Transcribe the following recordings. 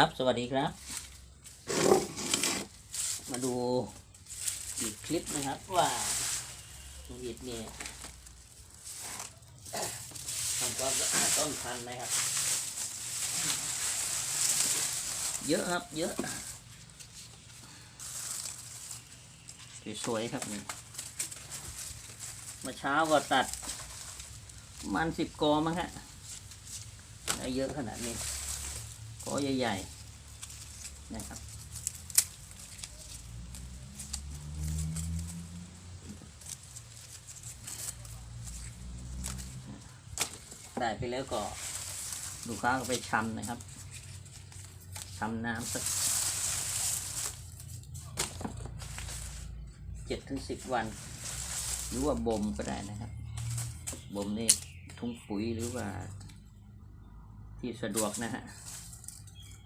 ครับ สวัสดีครับ มาดูอีกคลิปนะครับว่าลุงอิดเนี่ยทำความสะอาดต้นพันธุ์นะครับ เยอะครับ เยอะ สวยๆครับนี่เมื่อเช้าก็ตัดประมันสิบกอมั้งฮะได้เยอะขนาดนี้ กอใหญ่ๆนะครับได้ไปแล้วก็ลูกค้าก็ไปชำนะครับชำน้ำสักเจ็ดถึงสิบวัน หรือว่าบ่มก็ได้นะครับบ่มนี่ทุ่งปุ๋ยหรือว่าที่สะดวกนะฮะ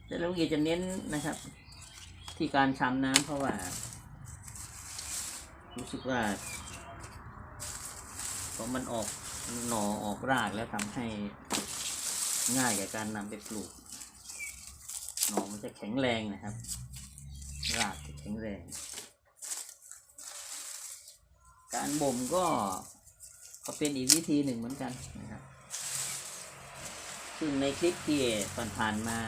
แต่เราเกียจะเน้นนะครับ ที่การช้ำน้ำเพราะว่า รู้สึกว่าพอมันออกหน่อออกรากแล้วทำให้ง่ายกับการนำไปปลูก หน่อมันจะแข็งแรงนะครับ รากจะแข็งแรง การบ่มก็ก็เป็นอีกวิธีหนึ่งเหมือนกันนะครับ ซึ่งในคลิปที่ผ่านๆมา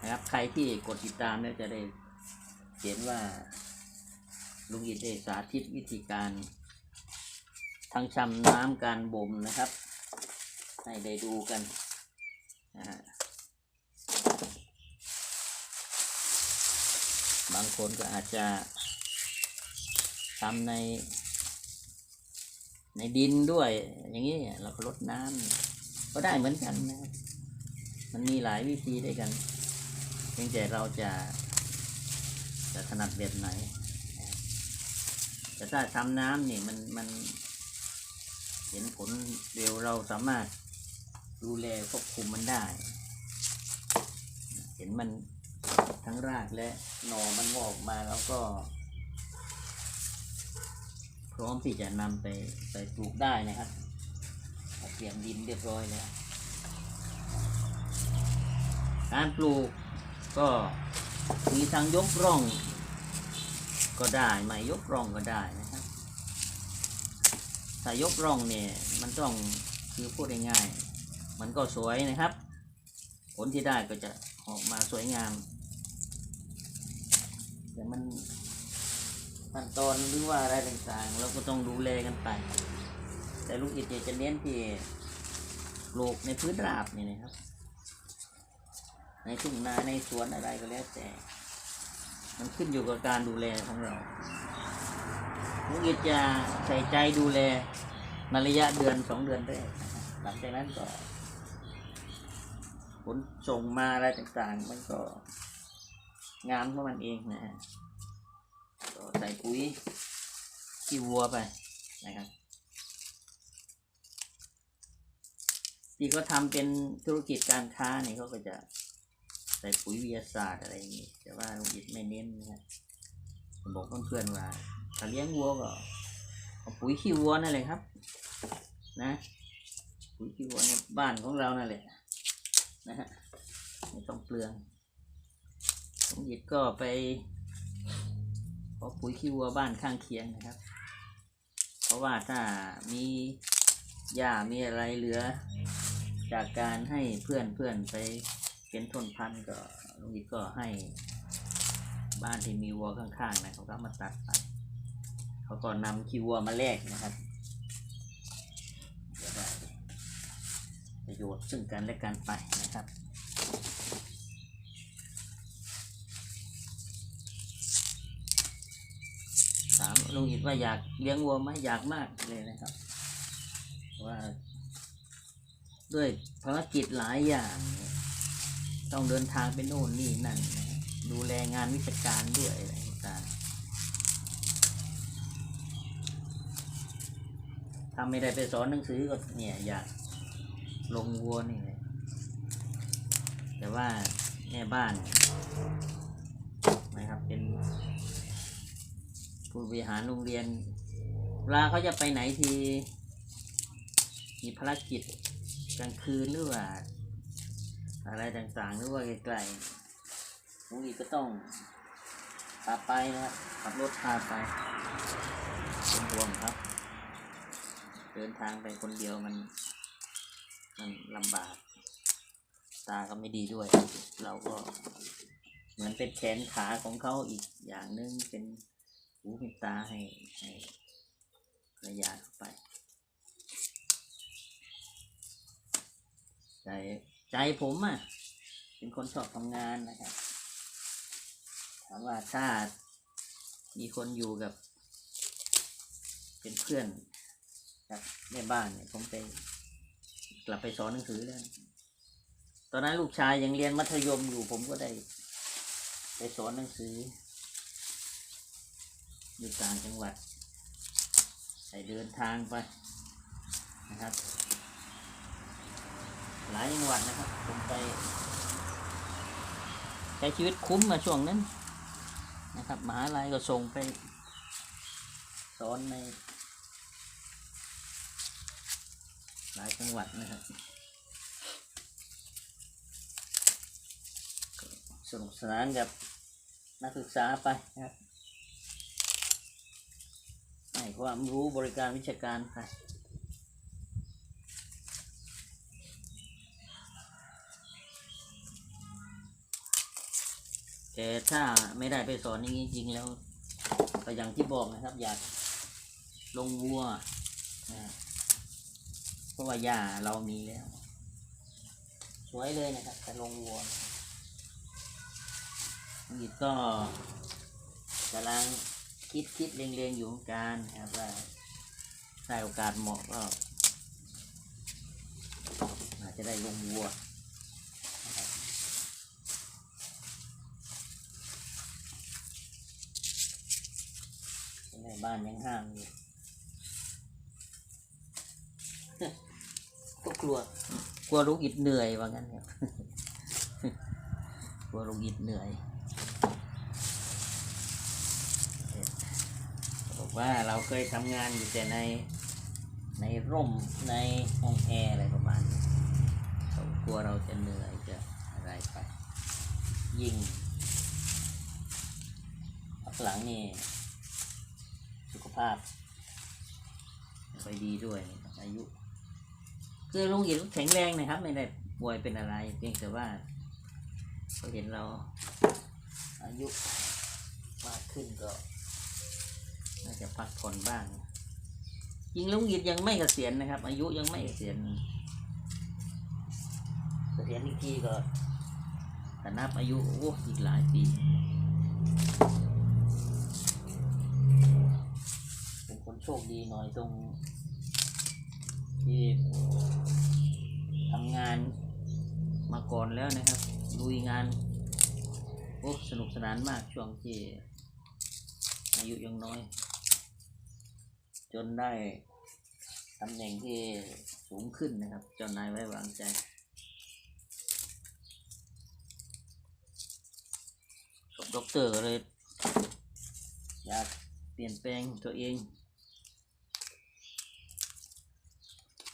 นะครับ ใครที่กดติดตามแล้วจะได้เห็นว่าลุงอิดได้สาธิตวิธีการทั้งชำน้ำการบ่มนะครับ ให้ได้ดูกันนะฮะบางคนก็อาจจะทำใน ในดินด้วย อย่างนี้เราก็ลดน้ำก็ได้เหมือนกันนะครับมันมีหลายวิธีด้วยกัน พียงแต่เราจะจะถนัดแบบไหน แต่ถ้าทำน้ำนี่มันมัน เห็นผลเร็วเราสามารถดูแลควบคุมมันได้ เห็นมันทั้งรากและหน่อมันงอกมาแล้วก็ พร้อมที่จะนำไปไปปลูกได้นะครับเตรียมดินเรียบร้อยแล้วการปลูก ก็มีทางยกร่อง ก็ได้ไม่ยกร่องก็ได้นะครับถ้ายกร่องเนี่ยมันต้องคือพูดง่ายๆมันก็สวยนะครับ ผลที่ได้ก็จะออกมาสวยงามแต่มันขั้นตอนหรือว่าอะไรต่างๆ เราก็ต้องดูแลกันไป แต่ลูกอิฐเนี่ยจะเน้นที่ปลูกในพื้นราบนี่นะครับ ในทุ่งนาในสวนอะไรก็แล้วแต่ มันขึ้นอยู่กับการดูแลของเราลูกอิฐจะใส่ใจดูแลในระยะเดือนสองเดือนแรกหลังจากนั้นก็ผลส่งมาอะไรต่างๆ มันก็งามของมันเองนะฮะใส่ปุ๋ยขี้วัวไปนะครับที่เขาทำเป็นธุรกิจการค้าเนี่ยเขาก็จะ ใส่ปุ๋ยวิทยาศาสตร์อะไรอย่างนี้ แต่ว่าลุงอิฐไม่เน้นนะครับผมบอกเพื่อนๆว่าถ้าเลี้ยงวัวก็เอาปุ๋ยขี้วัวนั่นแหละครับ นะ ปุ๋ยขี้วัวในบ้านของเรานั่นแหละนะฮะไม่ต้องเปลืองลุงอิฐก็ไปขอปุ๋ยขี้วัวบ้านข้างเคียงนะครับ เพราะว่าถ้ามีหญ้ามีอะไรเหลือ จากการให้เพื่อนเพื่อนไป เป็นทนพันธุ์ก็ลุงอิฐก็ให้บ้านที่มีวัวข้างๆนะเขาก็มาตัดไปเขาก็นำขี้วัวมาแลกนะครับจะได้ประโยชน์ซึ่งกันและกันไปนะครับถามลุงอิฐว่าอยากเลี้ยงวัวไหมอยากมากเลยนะครับ ว่า ด้วยภารกิจหลายอย่าง ต้องเดินทางไปโน่นนี่นั่น ดูแลงานวิชาการด้วยอะไรต่างๆถ้าไม่ได้ไปสอนหนังสือก็เนี่ยอยากลงวัวนี่เลยแต่ว่าแม่บ้านนะครับเป็นผู้บริหารโรงเรียนเวลาเขาจะไปไหนทีมีภารกิจกลางคืนหรือว่า อะไรต่างๆ หรือว่าไกลลุงอีกก็ต้องพาไปนะครับขับรถพาไปเป็นห่วงครับ เดินทางไปคนเดียวมัน มันลำบาก ตาก็ไม่ดีด้วย เราก็เหมือนเป็นแขนขาของเขาอีกอย่างหนึงเป็นหูเป็นตาให้ให้รรยาเข้าไป ใจ ใจผมอะ เป็นคนชอบทำงานนะครับ ถามว่าถ้ามีคนอยู่กับ เป็นเพื่อนกับแม่บ้านเนี่ย ผมไปกลับไปสอนหนังสือแล้วตอนนั้นลูกชายยังเรียนมัธยมอยู่ ผมก็ได้ ไปสอนหนังสือ อยู่ต่างจังหวัดไปเดินทางไปนะครับ หลายจังหวัดนะครับ ผมไปใช้ชีวิตคุ้มมาช่วงนั้นนะครับมหาลัยก็ส่งไปสอนใน หลายจังหวัดนะครับสนุกสนานกับนักศึกษาไปนะครับให้ความรู้บริการวิชาการไป แต่ถ้าไม่ได้ไปสอนอย่างนี้จริงแล้วก็อย่างที่บอกนะครับ อยากลงวัวนะเพราะว่าหญ้าเรามีแล้ว สวยเลยนะครับแต่ลงวัวอีกก็กำลังคิดคิดเรียงๆอยู่เหมือนกันนะครับว่าได้โอกาสเหมาะก็อาจจะได้ลงวัว ในบ้านยังห้างอยู่ก็กลัว กลัวลุงอิดเหนื่อยว่างั้นครับกลัวลุงอิดเหนื่อยบอกว่าเราเคยทำงานอยู่แต่ในในร่มในห้องแอร์อะไรประมาณนี้เขากลัวเราจะเหนื่อยจะอะไรไป ยิ่งหลังนี่ ภาพไม่ค่อยดีด้วยนะครับอายุ คือลุงอินแข็งแรงนะครับ ไม่ได้ป่วยเป็นอะไร เพียงแต่ว่าเขาเห็นเรา อายุมากขึ้นก็ น่าจะพักผ่อนบ้างจริงลุงอินยังไม่เกษียณนะครับ อายุยังไม่เกษียณเกษียณอีกทีก็แต่นับอายุโอ้อีกหลายปี ชคดีหน่อยตรงที่ทำงานมาก่อนแล้วนะครับลุยงานโอ้สนุกสนานมากช่วงที่อายุยังน้อย จนได้ตำแหน่งที่สูงขึ้นนะครับ เจ้านายไว้วางใจกับด็อกเตอร์เลยอยากเปลี่ยนแปลงตัวเอง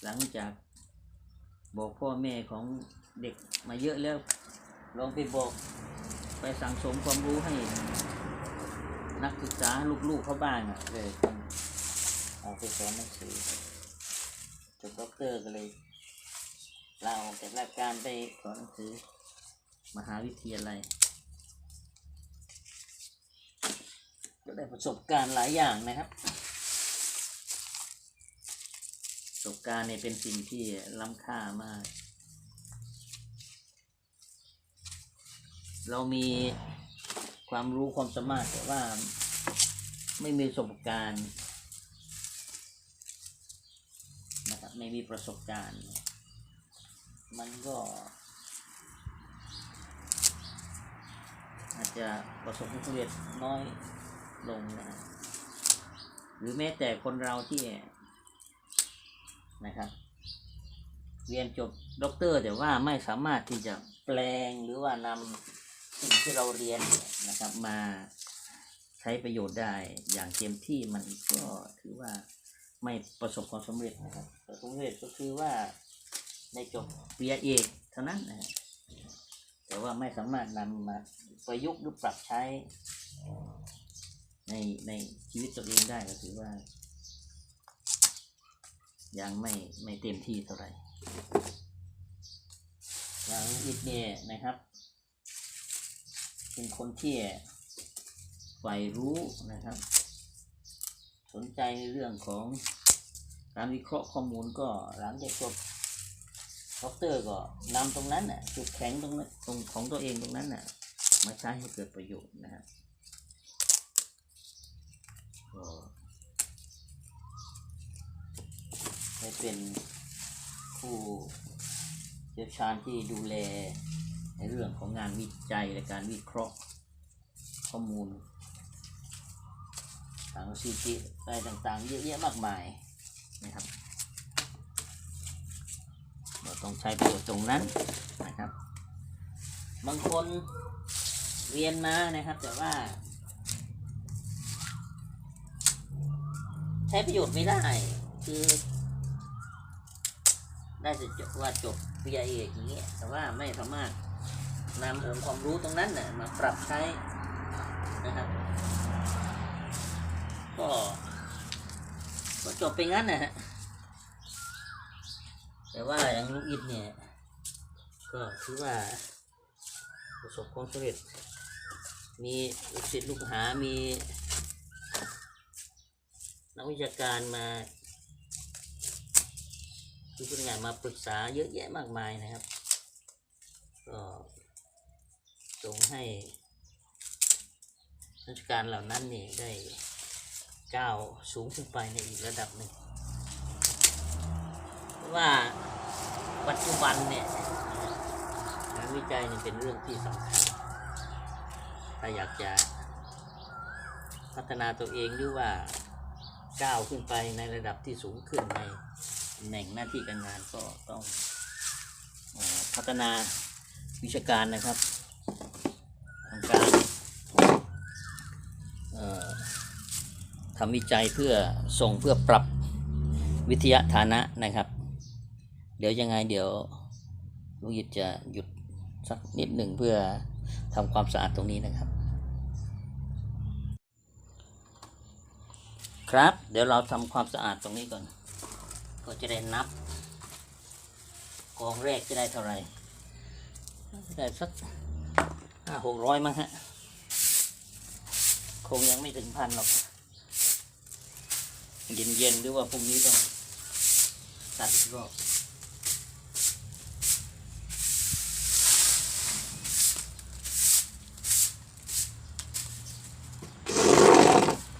หลังจากบอกพ่อแม่ของเด็กมาเยอะแล้ว ลองไปบอกไปสั่งสมความรู้ให้ นักศึกษาลูกๆเขาบ้างอะเลยต้องเอาไปสอนหนังสือจบด็อกเตอร์ก็เลยลาออกจากราชการไปสอนหนังสือ มหาวิทยาลัยก็ได้ประสบการณ์หลายอย่างนะครับ ประสบการณ์เนี่ยเป็นสิ่งที่ล้ำค่ามาก เรามีความรู้ความสามารถแต่ว่าไม่มีประสบการณ์นะครับไม่มีประสบการณ์ มันก็ อาจจะประสบความสำเร็จน้อยลงนะหรือแม้แต่คนเราที่ นะครับ เรียนจบด็อกเตอร์แต่ว่าไม่สามารถที่จะแปลงหรือว่านำสิ่งที่เราเรียนนะครับมาใช้ประโยชน์ได้อย่างเต็มที่มันก็ถือว่าไม่ประสบความสำเร็จนะครับประสบความสำเร็จก็คือว่าในจบปริญญาเอกเท่านั้นนะครับแต่แต่ว่าไม่สามารถนำมาประยุกต์หรือปรับใช้ในในชีวิตตัวเองได้ก็ถือว่า ยังไม่ไม่เต็มที่เท่าไหร่อย่างอิดเนี่ยนะครับ เป็นคนที่ใฝ่รู้นะครับ สนใจในเรื่องของการวิเคราะห์ข้อมูลก็หลังจากจบด็อกเตอร์ก็นำตรงนั้นน่ะจุดแข็งตรงนั้นตรงของตัวเองตรงนั้นน่ะมาใช้ให้เกิดประโยชน์นะฮะก็ ให้เป็นผู้เชี่ยวชาญที่ดูแลในเรื่องของงานวิจัยและการวิเคราะห์ข้อมูลทางซีจีอะไรต่างๆ เยอะแยะมากมายนะครับเราต้องใช้ประโยชน์ตรงนั้นนะครับ บางคนเรียนมานะครับ แต่ว่า ใช้ประโยชน์ไม่ได้ คือ ได้จะจบว่าจบปริญญาเอกอย่างเงี้ยแต่ว่าไม่สามารถนำองค์ความรู้ตรงนั้นน่ะมาปรับใช้นะครับ ก็ก็จบไปงั้นนะฮะแต่ว่าอย่างลูกอิดเนี่ย ก็ถือว่าประสบความสำเร็จ มีลูกศิษย์ลูกหา มีนักวิชาการมา คือพูดง่ายๆมาปรึกษาเยอะแยะมากมายนะครับ ก็ส่งให้ราชการเหล่านั้นนี่ได้ก้าวสูงขึ้นไปในอีกระดับหนึ่งเพราะว่าปัจจุบันเนี่ยงานวิจัยนี่เป็นเรื่องที่สำคัญถ้าอยากจะพัฒนาตัวเองหรือว่าก้าวขึ้นไปในระดับที่สูงขึ้นใน ตำแหน่งหน้าที่การงานก็ต้องอพัฒนาวิชาการนะครับทางการทำวิจัยเพื่อส่งเพื่อปรับวิทยาฐานะนะครับ เดี๋ยวยังไงเดี๋ยวลุงหยิดจะหยุดสักนิดหนึ่งเพื่อทำความสะอาดตรงนี้นะครับ ครับ เดี๋ยวเราทำความสะอาดตรงนี้ก่อน ก็จะได้นับ กองแรกจะได้เท่าไหร่ได้สักห้าหกร้อยมั้งฮะ คงยังไม่ถึงพันหรอก เย็นๆหรือว่าพรุ่งนี้ต้องตัดกรอบ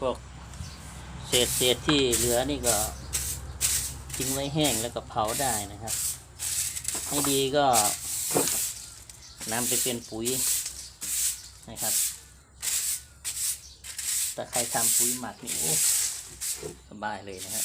พวกเศษเศษที่เหลือนี่ก็ ทิ้งไว้แห้งแล้วก็เผาได้นะครับ ให้ดีก็นำไปเป็นปุ๋ยนะครับถ้าใครทำปุ๋ยหมักนี่โอ้สบายเลยนะครับ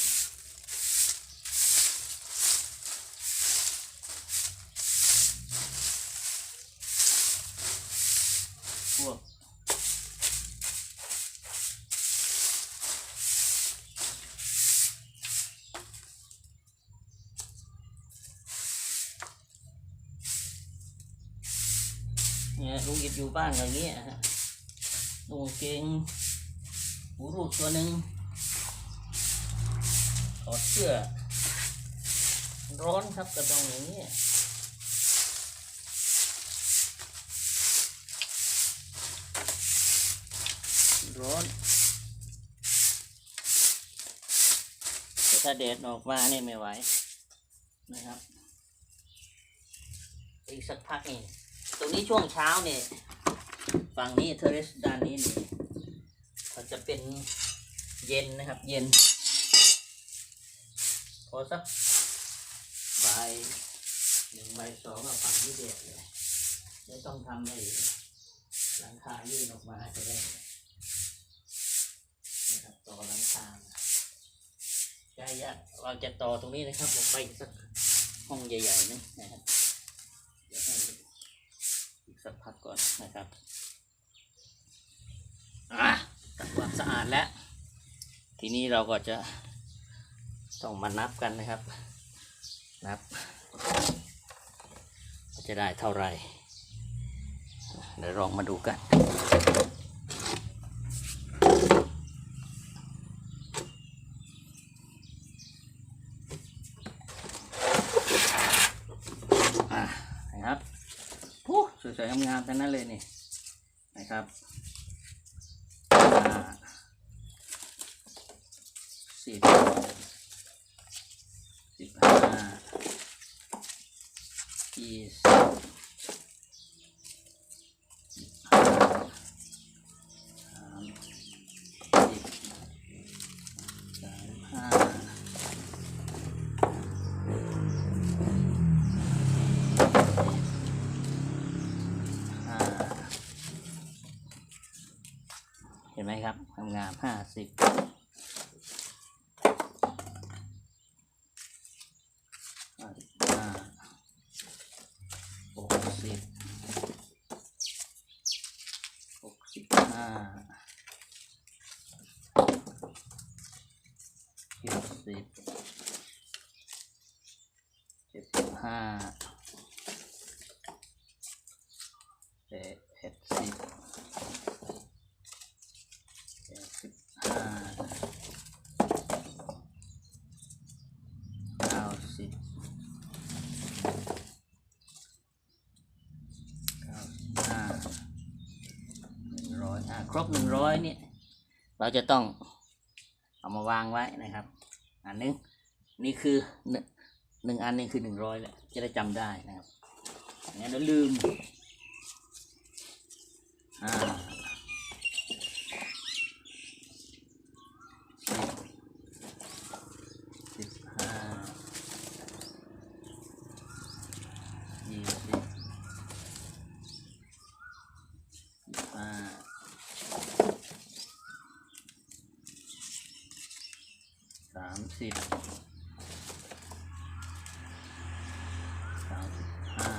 เนี่ยลุงหยิบอยู่บ้านอย่างเงี้ฮะลุงเกงหูรูดตัวหนึ่งถอดเสื้อ ร้อนครับก็ต้องอย่างนี้ร้อนแต่ถ้าแดดออกมาเนี่ยไม่ไหวนะครับ อีกสักพักนี่ ตรงนี้ช่วงเช้าเนี่ยฝั่งนี้เทเรสด้านนี้เนี่มันจะเป็นเย็นนะครับ เย็น พอสักบ่ายหนึ่งบ่ายสองก็ฝั่งที่เด็ดเลยไม่ต้องทำไอ้หลังคายื่นออกมาจะได้นะครับต่อหลังคาใช่ยะเราจะต่อตรงนี้นะครับออกไปสักห้องใหญ่ๆนึงนะครับ สักพักก่อนนะครับทำความสะอาดแล้ว ทีนี้เราก็จะต้องมานับกันนะครับ นับจะได้เท่าไหร่เดี๋ยวลองมาดูกัน อะนะครับโอ้สวยๆ งามทั้งนั้นเลยนี่นะครับสิบสิบห้ายี่สิบยี่สิบห้าสามสิบสามห้า ห้าเห็นไหมครับ งามห้าสิบห้าสิบห้าหกสิบหกสิบห้าเจ็ดสิบเจ็ดสิบห้า แปดสิบแปดสิบห้าเก้าสิบเก้าสิบห้าหนึ่งร้อยอะคร บหนึ่งร้อยเนี่ยเราจะต้องเอามาวางไว้นะครับ อันนึงนี่คือหนึ่งหนึ่งอันนี่คือหนึ่งร้อยแหละจะได้จำได้นะครับงั้นเดี๋ยวลืมอ่าสิบสิบห้ายี่สิบสิบห้าสามสิบสามสิบห้า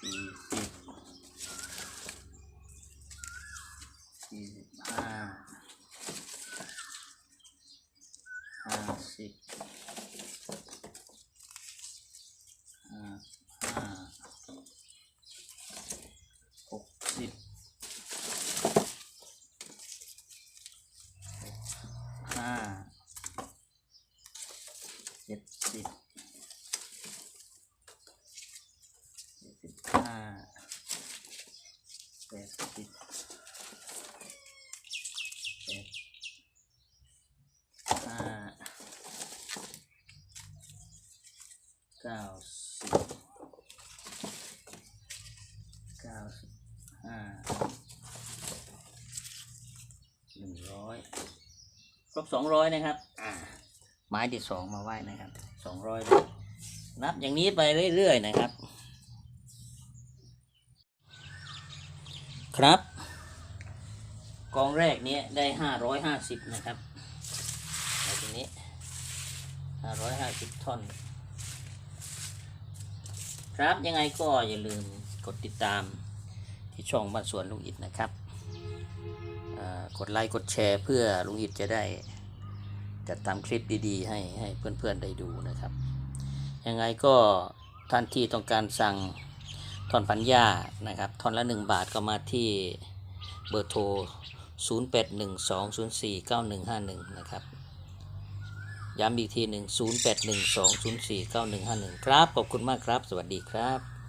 สี่สิบ สี่สิบห้าห้าสิบห้าห้าหกสิบห้าเจ็ดสิบเจ็ดสิบห้าแปดสิบ แปดห้าเก้าสิบเก้าสิบห้าหนึ่งร้อยครบสองร้อยนะครับ อ่า ไม้ที่สองมาไหว้นะครับสองร้อยนับอย่างนี้ไปเรื่อยๆนะครับ ครับ กองแรกเนี้ยได้ห้าร้อยห้าสิบนะครับเอาตรงนี้ห้าร้อยห้าสิบท่อน ครับยังไงก็อย่าลืมกดติดตามที่ช่องบ้านสวนลุงอิดนะครับกดไลค์กดแชร์เพื่อลุงอิดจะได้จัดทำคลิปดีๆ ให้ให้เพื่อนๆได้ดูนะครับ ยังไงก็ท่านที่ต้องการสั่งท่อนพันหญ้านะครับท่อนละหนึ่งบาทก็มาที่เบอร์โทร 0812049151 นะครับ ย้ำอีกทีหนึ่งศูนย์แปดหนึ่งสองศูนย์สี่เก้าหนึ่งห้าหนึ่งครับ ขอบคุณมากครับ สวัสดีครับ